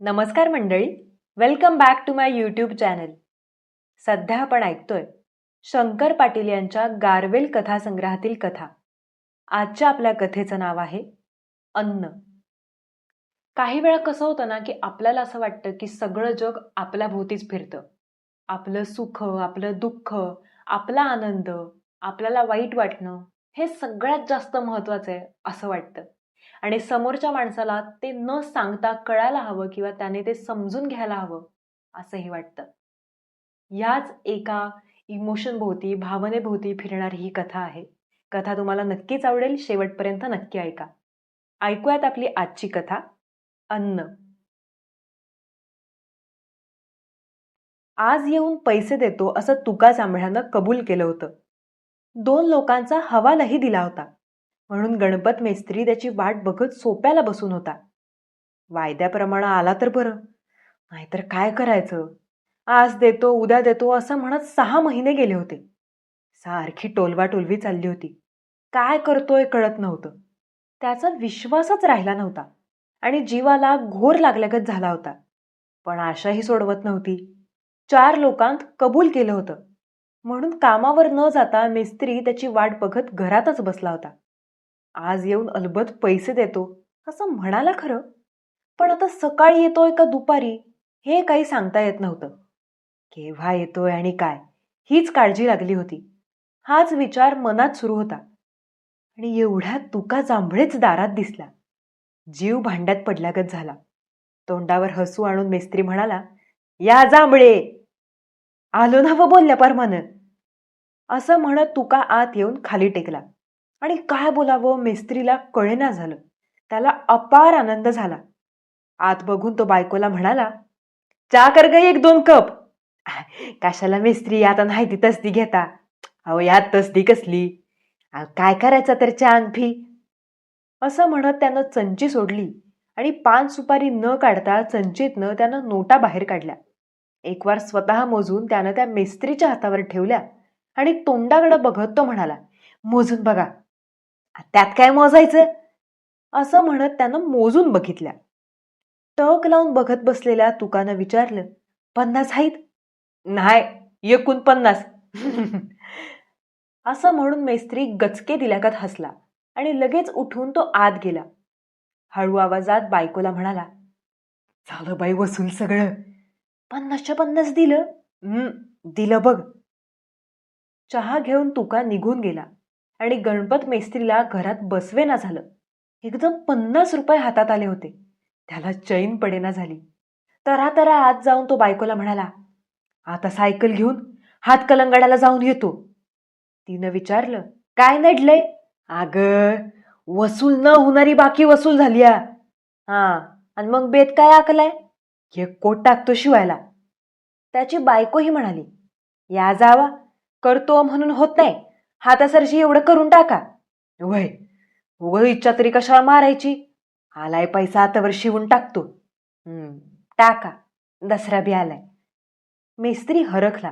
नमस्कार मंडळी. Welcome back to my YouTube channel सध्या आपण ऐकतोय शंकर पाटील यांच्या गारवेल कथासंग्रहातील कथा. आजच्या आपल्या कथेचं नाव आहे अन्न. काही वेळा कसं होतं ना की आपल्याला असं वाटतं की सगळं जग आपल्या भोवतीच फिरतं. आपलं सुख आपलं दुःख आपला आनंद आपल्याला वाईट वाटणं हे सगळ्यात जास्त महत्त्वाचं आहे असं वाटतं. आणि समोरच्या माणसाला ते न सांगता कळायला हवं किंवा त्याने ते समजून घ्यायला हवं असंही वाटतं. याच एका इमोशन भोवती भावनेभोवती फिरणारी ही कथा आहे. कथा तुम्हाला नक्कीच आवडेल शेवटपर्यंत नक्की ऐका. ऐकूयात आपली आजची कथा अन्न. आज येऊन पैसे देतो असं तुका जांभळ्यानं कबूल केलं होतं. दोन लोकांचा हवालही दिला होता. म्हणून गणपत मेस्त्री त्याची वाट बघत सोप्याला बसून होता. वायद्याप्रमाणे आला तर बरं. नाहीतर काय करायचं? आज देतो उद्या देतो असं म्हणत सहा महिने गेले होते. सारखी टोलवा टोलवी चालली होती. काय करतोय कळत नव्हतं. त्याचा विश्वासच राहिला नव्हता. आणि जीवाला घोर लागल्यागत झाला होता. पण आशाही सोडवत नव्हती. चार लोकांत कबूल केलं होतं. म्हणून कामावर न जाता मिस्त्री त्याची वाट बघत घरातच बसला होता. आज येऊन अलबत पैसे देतो असं म्हणाला खरं. पण आता सकाळी येतोय का दुपारी हे काही सांगता येत नव्हतं. केव्हा येतोय आणि काय हीच काळजी लागली होती. हाच विचार मनात सुरू होता. आणि एवढ्या तुका जांभळेच दारात दिसला. जीव भांड्यात पडल्यागत झाला. तोंडावर हसू आणून मेस्त्री म्हणाला या जांभळे! आलो ना व बोलल्या परमानं. असं म्हणत तुका आत येऊन खाली टेकला. आणि काय बोलावं मेस्त्रीला कळेना झालं. त्याला अपार आनंद झाला. आत बघून तो बायकोला म्हणाला चा कर गई एक दोन कप. कशाला मेस्त्री आता नाही ती तसदी घेता. अहो यात तसदी कसली? काय करायचं तर चान फी असं म्हणत त्यानं चंची सोडली आणि पान सुपारी न काढता चंचीतनं त्यानं नोटा बाहेर काढल्या. एक वार स्वतः मोजून त्यानं त्या मेस्त्रीच्या हातावर ठेवल्या आणि तोंडाकडं बघत तो म्हणाला मोजून बघा. त्यात काय मोजायचं? असं म्हणत त्यानं मोजून बघितल्या टक लावून बघत बसलेल्या तुकानं विचारलं पन्नास आहेत? नाही एकूण पन्नास असं म्हणून मेस्त्री गचके दिल्यागत हसला आणि लगेच उठून तो आत गेला. हळू आवाजात बायकोला म्हणाला झालं बाई वसूल सगळं. पन्नासच्या पन्नास दिलं. दिलं बघ. चहा घेऊन तुका निघून गेला. आणि गणपत मेस्त्रीला घरात बसवेना झालं. एकदम पन्नास रुपये हातात आले होते. त्याला चैन पडेना झाली. तरा तरा आत जाऊन तो बायकोला म्हणाला आता सायकल घेऊन हात कलंगडाला जाऊन येतो. तिनं विचारलं काय नडलंय? अग वसूल न होणारी बाकी वसूल झाली हा आणि मग बेत काय आकलाय एक कोट टाकतो शिवायला. त्याची बायकोही म्हणाली या जावा करतो म्हणून होत नाही. हातासरशी एवढं करून टाका. वय व इच्छा तरी कशाला मारायची? आलाय पैसा आतावर शिवून टाकतो. हम्म टाका. दसरा बी आलाय. मेस्त्री हरखला.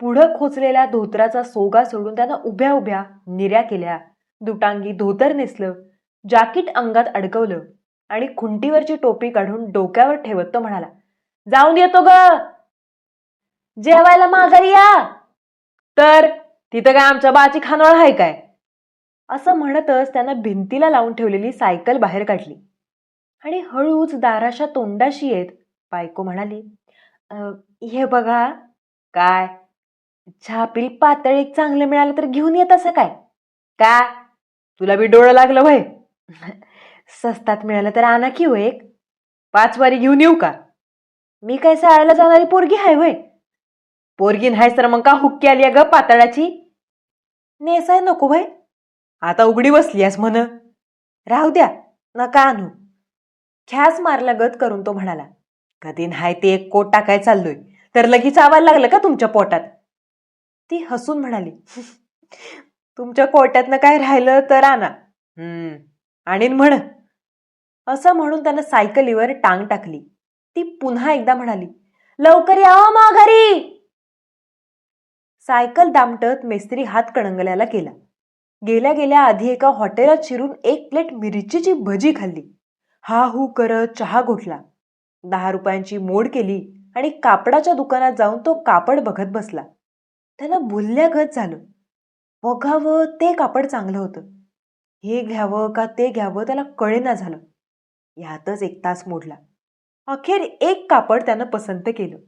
पुढं खोचलेल्या धोतराचा सोगा सोडून त्यानं उभ्या उभ्या निऱ्या केल्या. दुटांगी धोतर नेसलं. जाकीट अंगात अडकवलं. आणि खुंटीवरची टोपी काढून डोक्यावर ठेवत तो म्हणाला जाऊन येतो ग. जेवायला माघारी या. तर तिथं काय आमच्या बाची खानोळ आहे काय? असं म्हणतच त्यानं भिंतीला लावून ठेवलेली सायकल बाहेर काढली. आणि हळूच दाराच्या तोंडाशी येत बायको म्हणाली हे बघा काय? छापील पातळ एक चांगलं मिळालं तर घेऊन येत असं काय? का? तुला बी डोळं लागलं वय? सस्तात मिळालं तर आणा की हो एक. पाच वारी घेऊन येऊ का? मी काय शाळेला जाणारी पोरगी आहे वय? पोरगी नाहीस तर मग का हुक्की आली ग पातळाची? नेसाय नको वय आता उघडी बसलीयास म्हण. राहू द्या नका आणू. ख्यास मारल्यागत करून तो म्हणाला कधी नाही ते एक कोट टाकाय चाललोय तर लगेच आवायला लागलं का तुमच्या पोटात? ती हसून म्हणाली तुमच्या कोट्यातनं काय राहिलं तर आणा. हम्म आणीन म्हण. असं म्हणून त्यानं सायकलीवर टांग टाकली. ती पुन्हा एकदा म्हणाली लवकर यावं माघारी. सायकल दामटत मेस्त्री हात कणंगल्याला केला. गेल्या गेल्या आधी एका हॉटेलात शिरून एक प्लेट मिरचीची भजी खाल्ली. हा हू करत चहा घोटला. दहा रुपयांची मोड केली आणि कापडाच्या दुकानात जाऊन तो कापड बघत बसला. त्याला भुलल्यागत झालं. बघावं ते कापड चांगलं होतं. हे घ्यावं का ते घ्यावं त्याला कळेना झालं. यातच एक तास मोडला. अखेर एक कापड त्यानं पसंत केलं.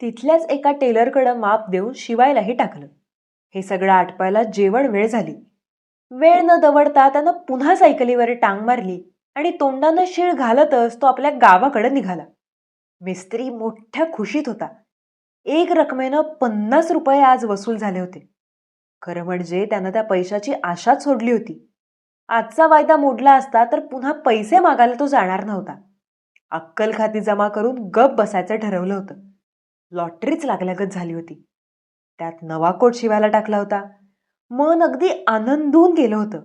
तिथल्याच एका टेलरकडं माप देऊन शिवायलाही टाकलं. हे सगळं आटपायला जेवण वेळ झाली. वेळ न दवडता त्यानं पुन्हा सायकलीवर टांग मारली आणि तोंडानं शिळ घालतच तो आपल्या गावाकडे निघाला. मिस्त्री मोठ्या खुशीत होता. एक रकमेनं पन्नास रुपये आज वसूल झाले होते. खरं म्हणजे त्यानं त्या पैशाची आशाच सोडली होती. आजचा वायदा मोडला असता तर पुन्हा पैसे मागायला तो जाणार नव्हता. अक्कल खाती जमा करून गप बसायचं ठरवलं होतं. लॉटरीच लागल्यागत झाली होती. त्यात नवा कोट शिवायला टाकला होता. मन अगदी आनंदून गेलं होतं.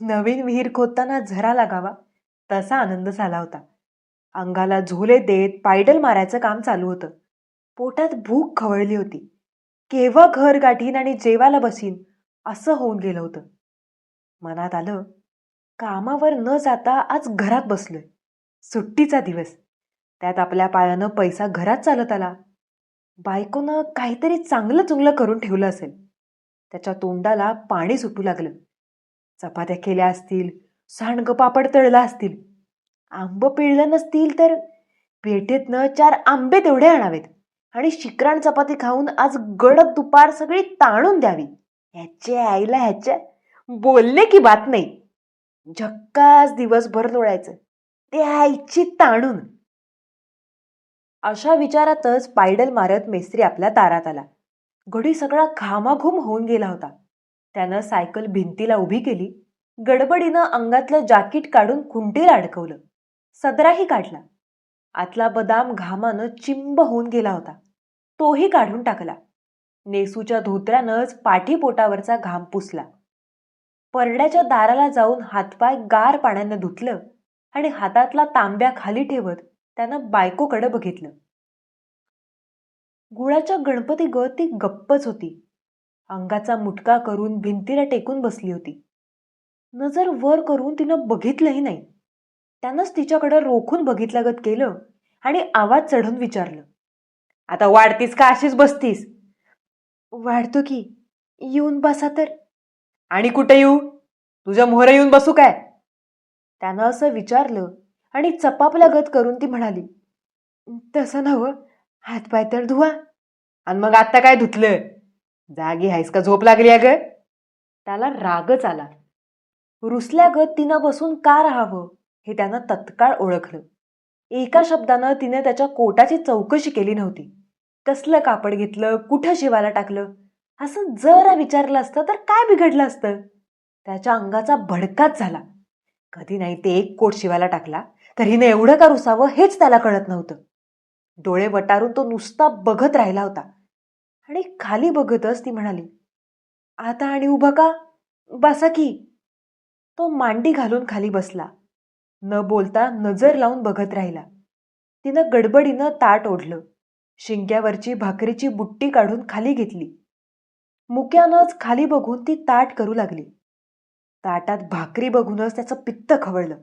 नवीन विहीर खोदताना झरा लागावा तसा आनंद झाला होता. अंगाला झोले देत पायडल मारायचं काम चालू होतं. पोटात भूक खवळली होती. केव्हा घर गाठीन आणि जेवायला बसीन असं होऊन गेलं होतं. मनात आलं कामावर न जाता आज घरात बसलोय. सुट्टीचा दिवस. त्यात आपल्या पायानं पैसा घरात चालत आला. बायकोनं काहीतरी चांगलं चुंगलं करून ठेवलं असेल. त्याच्या तोंडाला पाणी सुटू लागलं. चपात्या केल्या असतील सांडगं पापड तळला असतील आंब पिळलं नसतील तर पेठेतनं चार आंबे तेवढे आणावेत आणि शिकराण चपाती खाऊन आज गडद दुपार सगळी ताणून द्यावी. ह्याच्या आईला ह्याच्या बोलणे की बात नाही. झक्कास दिवसभर लोळायचं. ते आईची ताणून. अशा विचारातच पायडल मारत मेस्त्री आपल्या दारात आला. घडी सगळा घामाघूम होऊन गेला होता. त्यानं सायकल भिंतीला उभी केली. गडबडीनं अंगातलं जाकीट काढून खुंटीला अडकवलं. सदराही काढला. आतला बदाम घामानं चिंब होऊन गेला होता. तोही काढून टाकला. नेसूच्या धोत्र्यानंच पाठीपोटावरचा घाम पुसला. परड्याच्या दाराला जाऊन हातपाय गार पाण्यानं धुतलं आणि हातातला तांब्या खाली ठेवत त्यानं बायकोकडे बघितलं. गुळाच्या गणपती ग ती गप्पच होती. अंगाचा मुटका करून भिंतीला टेकून बसली होती. नजर वर करून तिनं बघितलंही नाही. त्यानंच तिच्याकडे रोखून बघितल्यागत केलं आणि आवाज चढून विचारलं. आता वाढतीस का अशीच बसतीस? वाढतो की. येऊन बसा तर. आणि कुठे येऊ? तुझ्या मोहरं येऊन बसू काय? त्यानं असं विचारलं आणि चपापलागत करून ती म्हणाली तसं नव्हं हातपाय तर धुवा. आणि मग आत्ता काय धुतलं? जागी हायस का झोप लागली अग? त्याला रागच आला. रुसल्यागत तिनं बसून का राहावं हे त्यानं तत्काळ ओळखलं. एका शब्दानं तिने त्याच्या कोटाची चौकशी केली नव्हती. कसलं कापड घेतलं कुठं शिवायला टाकलं? असं जरा विचारलं असतं तर काय बिघडलं असतं? त्याच्या अंगाचा भडकाच झाला. कधी नाही ते एक कोट शिवायला टाकला तर हिने एवढं का रुसावं हेच त्याला कळत नव्हतं. डोळे वटारून तो नुसता बघत राहिला होता. आणि खाली बघतच ती म्हणाली आता आणि उभा का? बसा की. तो मांडी घालून खाली बसला. न बोलता नजर लावून बघत राहिला. तिनं गडबडीनं ताट ओढलं. शिंक्यावरची भाकरीची बुट्टी काढून खाली घेतली. मुक्यानंच खाली बघून ती ताट करू लागली. ताटात भाकरी बघूनच त्याचं पित्त खवळलं.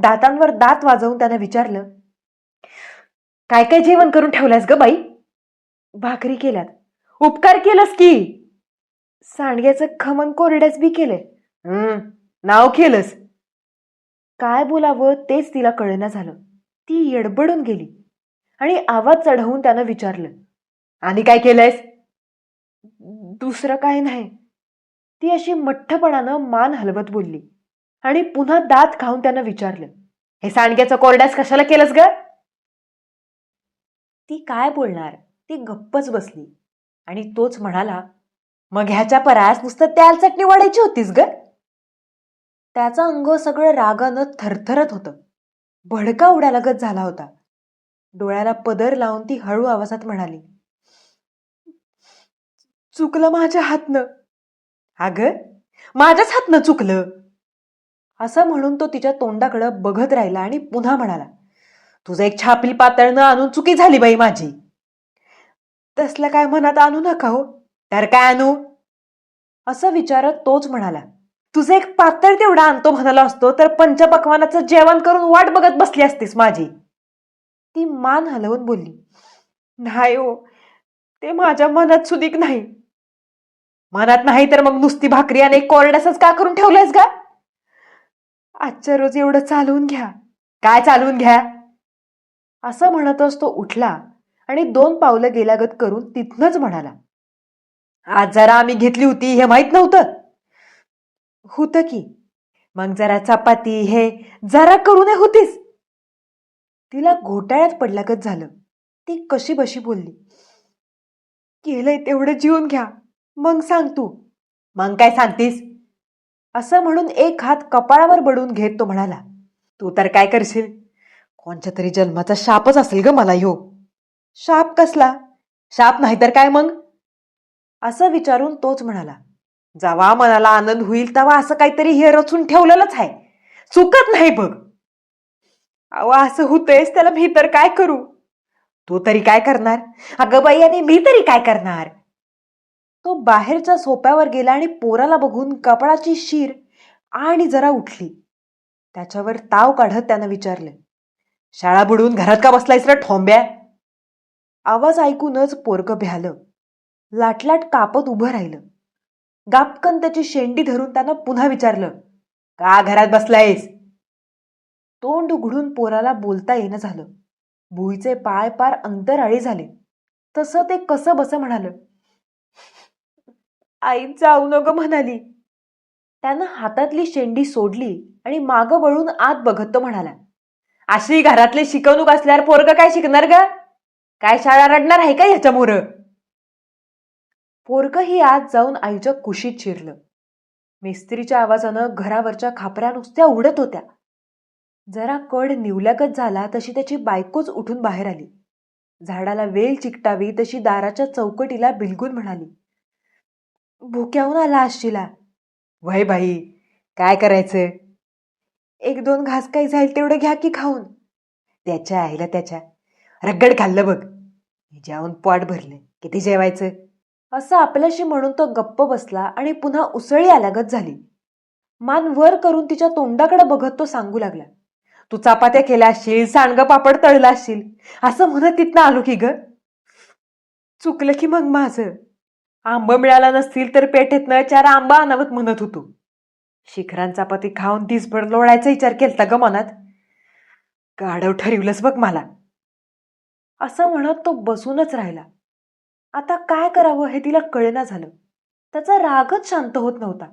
दातांवर दात वाजवून त्यानं विचारलं काय काय जेवण करून ठेवलंयस ग बाई? भाकरी केल्यात. उपकार केलंस की? सांडग्याचं खमन कोरड्याच बी केलंय. नाव केलंस. काय बोलावं तेच तिला कळेना झालं. ती येडबडून गेली आणि आवाज चढवून त्यानं विचारलं आणि काय केलंयस? दुसरं काय नाही. ती अशी मठ्ठपणानं मान हलवत बोलली. आणि पुन्हा दात खाऊन त्यानं विचारलं हे सांडग्याचं कोरड्यास कशाला केलंस ग? ती काय बोलणार? ती गप्पच बसली आणि तोच म्हणाला मग ह्याच्या परास नुसतं त्याल चटणी वाढायची होतीस ग? त्याचं अंग सगळं रागानं थरथरत होतं. भडका उडालागत झाला होता. डोळ्याला पदर लावून ती हळू आवाजात म्हणाली चुकलं माझ्या हातनं. अगं माझ्याच हातनं चुकलं? असं म्हणून तो तिच्या तोंडाकडं बघत राहिला आणि पुन्हा म्हणाला तुझं एक छापील पातळनं आणून चुकी झाली बाई माझी. तसलं काय मनात आणू नका हो तर काय आणू? असं विचारत तोच म्हणाला तुझं एक पातळ तेवढा आणतो म्हणाला असतो तर पंचपक्वानाचं जेवण करून वाट बघत बसली असतीस माझी. ती मान हलवून बोलली नाही हो ते माझ्या मनात सुदीक नाही. मनात नाही तर मग नुसती भाकरी आणि एक कोरड्यासच का करून ठेवलंयस का आजच्या रोज एवढं चालवून घ्या. काय चालवून घ्या? असं म्हणतच तो उठला आणि दोन पावलं गेल्यागत करून तिथनच म्हणाला आज जरा आम्ही घेतली होती हे माहीत नव्हतं. होतं की. मग जरा चपाती हे जरा करू नये होतीस. तिला घोटाळ्यात पडल्यागत झालं. ती कशी बशी बोलली केलंय तेवढं जीवन घ्या. मग सांग तू. मग काय सांगतीस? असं म्हणून एक हात कपाळावर बडून घेत तो म्हणाला तू तर काय करशील? कोणच्या तरी जन्माचा शापच असेल ग मला ह्यो. शाप कसला? शाप नाही तर काय मग? असं विचारून तोच म्हणाला जेव्हा मनाला आनंद होईल तेव्हा असं काहीतरी हे रचून ठेवलेलंच आहे. चुकत नाही बघ. अहो असं होतंयच त्याला मी तर काय करू? तू तरी काय करणार? अगं बाई आणि मी तरी काय करणार? तो बाहेरच्या सोप्यावर गेला आणि पोराला बघून कपाळाची शीर आणि जरा उठली. त्याच्यावर ताव काढत त्यानं विचारलं शाळा बुडवून घरात का बसलायस रे ठोंब्या? आवाज ऐकूनच पोरग भ्यालं. लाटलाट कापत उभं राहिलं. गापकन त्याची शेंडी धरून त्यानं पुन्हा विचारलं का घरात बसलायस? तोंड उघडून पोराला बोलता येणं झालं. भुईचे पाय पार अंतराळी झाले. तसं ते कसं बसं म्हणालं? आई जाऊ नको म्हणाली. त्यानं हातातली शेंडी सोडली आणि मागं वळून आत बघत तो म्हणाला अशी घरातली शिकवणूक असल्यावर पोरग काय शिकणार ग? काय शाळा रडणार आहे का ह्याच्यामुळं पोरग ही आत जाऊन आईच्या कुशीत शिरलं. मिस्त्रीच्या आवाजानं घरावरच्या खापऱ्या नुसत्या उडत होत्या. जरा कड निवल्यागत झाला तशी त्याची बायकोच उठून बाहेर आली. झाडाला वेल चिकटावी तशी दाराच्या चौकटीला बिलगून म्हणाली भुक्याहून आला आशीला. वय बाई काय करायचं? एक दोन घास काही जाईल तेवढं घ्या की खाऊन. त्याच्या आईला त्याच्या. रगड खाल्लं बघ. जेवून पोट भरले. किती जेवायचं? असं आपल्याशी म्हणून तो गप्प बसला आणि पुन्हा उसळी आल्यागत झाली. मान वर करून तिच्या तोंडाकडे बघत तो सांगू लागला. तू चापात्या केल्या असशील सांडगं पापड तळला असशील असं म्हणत तिथनं आलो की ग. चुकलं की मग माझं. आंब मिळाला नसतील तर पेठेतनं चार आंबा आणावत म्हणत होतो. शिखरांचा पती खाऊन दिसभर लोळायचा विचार केलता ग मनात. गाढव ठरवलंस बघ मला. असं म्हणत तो बसूनच राहिला. आता काय करावं हे तिला कळेना झालं. त्याचा रागच शांत होत नव्हता.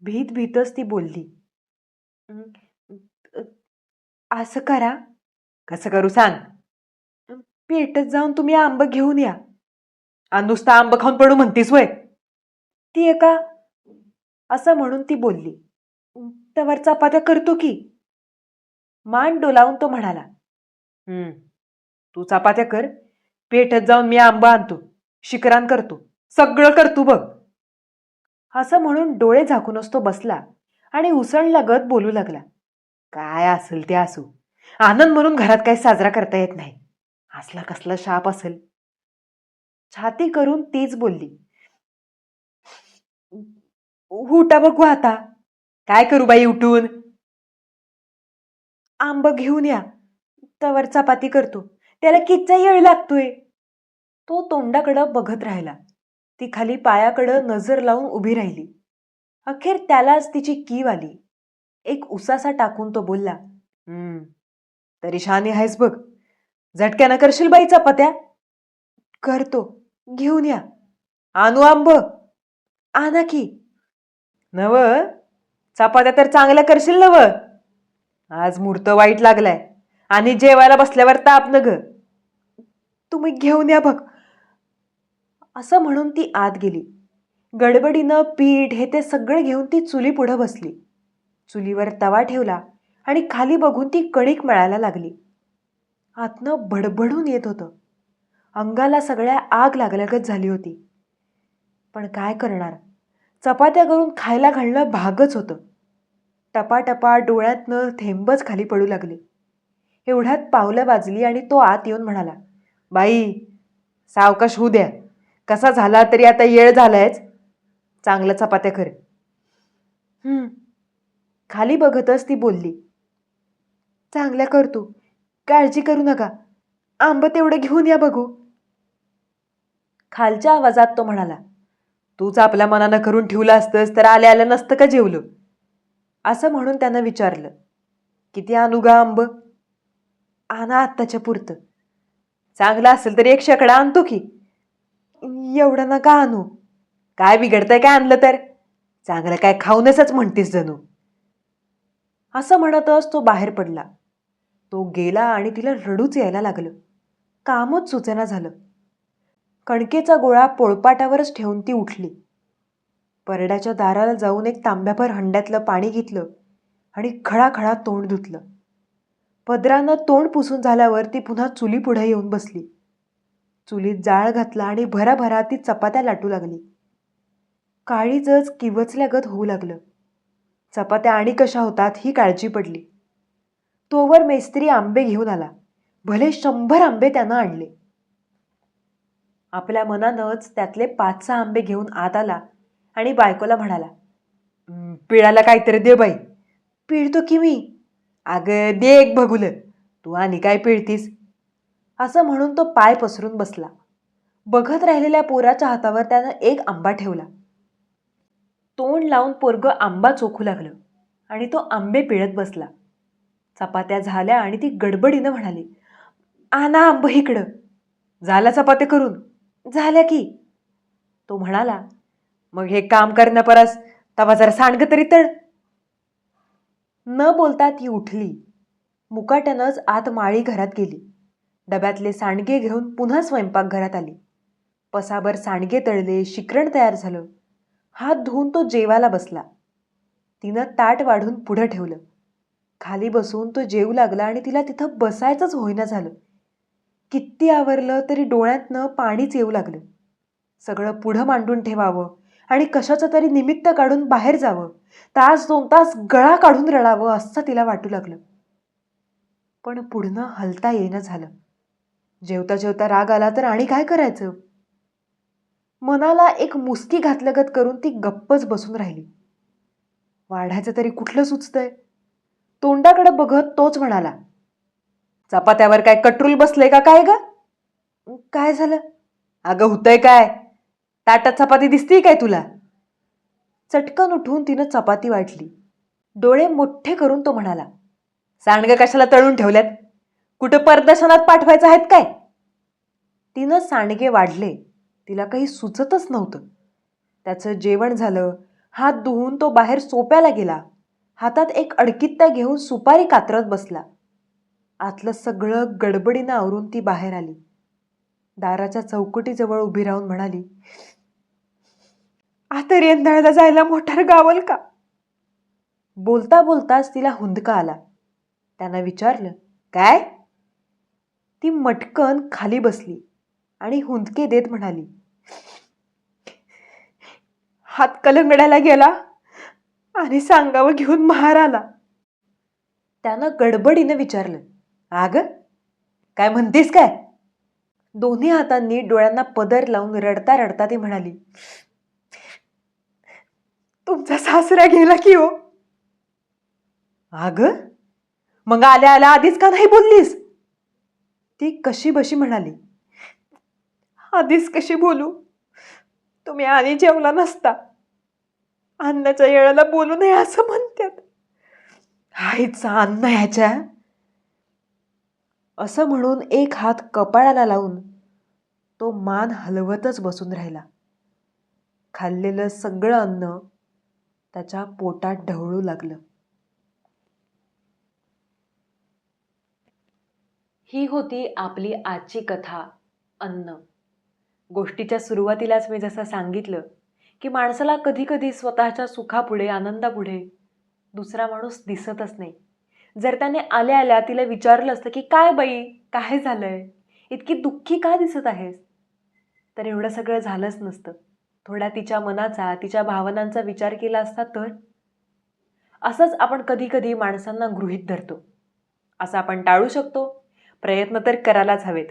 भीत भीतच ती बोलली. असं करा. कसं करू सांग. पेटत जाऊन तुम्ही आंब घेऊन या. आणि नुसतं आंब खाऊन पडू म्हणतीस वय ती एका असं म्हणून ती बोलली. त्यावर चपात्या करतो की. मान डोलावून तो म्हणाला हम्म तू चपात्या कर. पेठत जाऊन मी आंबा आणतो शिकरान करतो सगळं करतो बघ. असं म्हणून डोळे झाकूनच तो बसला आणि उसळलागत बोलू लागला. काय असेल ते असू. आनंद म्हणून घरात काही साजरा करता येत नाही. असला कसला शाप असेल. छाती करून तीच बोलली. उठा बघू आता. काय करू बाई उठून? आंब घेऊन या. तवर चपाती करतो. त्याला किच्चा येळ लागतोय. तो तोंडाकडं बघत राहिला. ती खाली पायाकडं नजर लावून उभी राहिली. अखेर त्यालाच तिची कीव आली. एक उसासा टाकून तो बोलला हम्म तरी शहाणी आहेस बघ. झटक्यानं करशील बाई चपात्या? करतो. घेऊन या. आणू आंब. आणा की. नव चपात्या तर चांगल्या करशील नव. आज मूर्त वाईट लागलाय. आणि जेवायला बसल्यावर ताप न ग तुम्ही घेऊन या बघ. असं म्हणून ती आत गेली. गडबडीनं पीठ हे ते सगळं घेऊन ती चुली पुढं बसली. चुलीवर तवा ठेवला आणि खाली बघून ती कणिक मळायला लागली. आतनं भडभडून येत होतं. अंगाला सगळ्या आग लागल्यागत झाली होती. पण काय करणार? चपात्या करून खायला घालणं भागच होतं. टपाटपा डोळ्यातनं थेंबच खाली पडू लागले. एवढ्यात पावलं वाजली आणि तो आत येऊन म्हणाला बाई सावकाश होऊ द्या. कसा झाला तरी आता येळ झालायच. चांगलं चपात्या कर खाली बघतच ती बोलली चांगल्या करतो काळजी करू नका. आंब तेवढं घेऊन या बघू. खालच्या आवाजात तो म्हणाला तूच आपल्या मनानं करून ठेवलं असतंस तर आल्या आल्या नसतं का जेवलं? असं म्हणून त्यानं विचारलं किती आणू गा आंब? आणा आत्ताच्या पुरतं. चांगलं असेल तरी एक शेकडा आणतो की. एवढं नका आणू. काय बिघडतंय काय आणलं तर? चांगलं काय खाऊनच म्हणतीस जणू. असं म्हणतच तो बाहेर पडला. तो गेला आणि तिला रडूच यायला लागलं. कामच सुचेना झालं. कणकेचा गोळा पोळपाटावरच ठेवून ती उठली. परड्याच्या दाराला जाऊन एक तांब्याभर हंड्यातलं पाणी घेतलं आणि खळाखळा तोंड धुतलं. पदरानं तोंड पुसून झाल्यावर ती पुन्हा चुलीपुढे येऊन बसली. चुलीत जाळ घातला आणि भराभरा ती चपात्या लाटू लागली. काळी जज किवचल्यागत होऊ लागलं. चपात्या आणि कशा होतात ही काळजी पडली. तोवर मेस्त्री आंबे घेऊन आला. भले शंभर आंबे त्यानं आणले. आपल्या मनानंच त्यातले पाच सहा आंबे घेऊन आत आला आणि बायकोला म्हणाला पिळाला काहीतरी दे बाई. पिळतो की मी? अगं दे एक बघुलं तू आणि काय पिळतीस? असं म्हणून तो पाय पसरून बसला. बघत राहिलेल्या पोराच्या हातावर त्यानं एक आंबा ठेवला. तोंड लावून पोरग आंबा चोखू लागलं आणि तो आंबे पिळत बसला. चपात्या झाल्या आणि ती गडबडीनं म्हणाली आना आंब इकडं. झाला चपात्या करून. झालं की? तो म्हणाला मग हे काम करण्यापरस तवा जरा सांडग तरी तळ. न बोलता ती उठली. मुकाट्यानंच आत माळी घरात गेली. डब्यातले सांडगे घेऊन पुन्हा स्वयंपाकघरात आली. पसाभर सांडगे तळले शिकरण तयार झालं. हात धुवून तो जेवायला बसला. तिनं ताट वाढून पुढं ठेवलं. खाली बसून तो जेवू लागला आणि तिला तिथं बसायचंच होईना झालं. किती आवरलं तरी डोळ्यातनं पाणीच येऊ लागलं. सगळं पुढं मांडून ठेवावं आणि कशाचं तरी निमित्त काढून बाहेर जावं. तास दोन तास गळा काढून रडावं असं तिला वाटू लागलं. पण पुढनं हलता येणं झालं. जेवता जेवता राग आला तर आणि काय करायचं? मनाला एक मुसकी घातलगत करून ती गप्पच बसून राहिली. वाढायचं तरी कुठलं सुचतंय? तोंडाकडे बघत तोच म्हणाला चपात्यावर काय कटरूल बसले का काय ग? काय झालं? अगं होतंय काय? ताटात चपाती दिसते काय तुला? चटकन उठून तिनं चपाती वाटली. डोळे मोठे करून तो म्हणाला सांडगं कशाला तळून ठेवल्यात? कुठं परदर्शनात पाठवायचं आहेत काय? तिनं सांडगे वाढले. तिला काही सुचतच नव्हतं. त्याचं जेवण झालं. हात धुवून तो बाहेर सोप्याला गेला. हातात एक अडकित्ता घेऊन सुपारी कातरत बसला. आतलं सगळं गडबडीनं आवरून ती बाहेर आली. दाराच्या चौकटीजवळ उभी राहून म्हणाली आता रेंदाळदा जायला मोठार गावल का? बोलता बोलताच तिला हुंदका आला. त्यानं विचारलं काय? ती मटकन खाली बसली आणि हुंदके देत म्हणाली हात कलंगड्याला गेला आणि सांगावं घेऊन महार आला त्यानं गडबडीनं विचारलं आग? काय म्हणतेस काय? दोन्ही हातांनी डोळ्यांना पदर लावून रडता रडता ती म्हणाली तुमचा सासरा गेला की हो. अग मग आल्या आल्या आधीच का नाही बोललीस? ती कशी बशी म्हणाली आधीच कशी बोलू? तुम्ही आणि जेवला नसता. अन्नाच्या येळाला बोलू नये असं म्हणतात आईचा अन्न ह्याच्या असं म्हणून एक हात कपाळाला लावून तो मान हलवतच बसून राहिला. खाल्लेलं सगळं अन्न त्याच्या पोटात ढवळू लागलं. ही होती आपली आजची कथा अन्न. गोष्टीच्या सुरुवातीलाच मी जसं सांगितलं की माणसाला कधीकधी स्वतःच्या सुखापुढे आनंदापुढे दुसरा माणूस दिसतच नाही. जर त्याने आल्या आल्या तिला विचारलं असतं की काय बाई काय झालंय? इतकी दुःखी का दिसत आहेस? तर एवढं सगळं झालंच नसतं. थोड्या तिच्या मनाचा तिच्या भावनांचा विचार केला असता तर? असंच आपण कधी कधी माणसांना गृहीत धरतो. असं आपण टाळू शकतो. प्रयत्न तर करायलाच हवेत.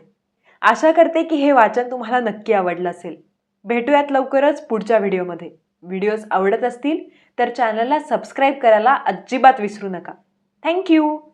आशा करते की हे वाचन तुम्हाला नक्की आवडलं असेल. भेटूयात लवकरच पुढच्या व्हिडिओमध्ये. व्हिडिओज आवडत असतील तर चॅनलला सबस्क्राईब करायला अजिबात विसरू नका. Thank you.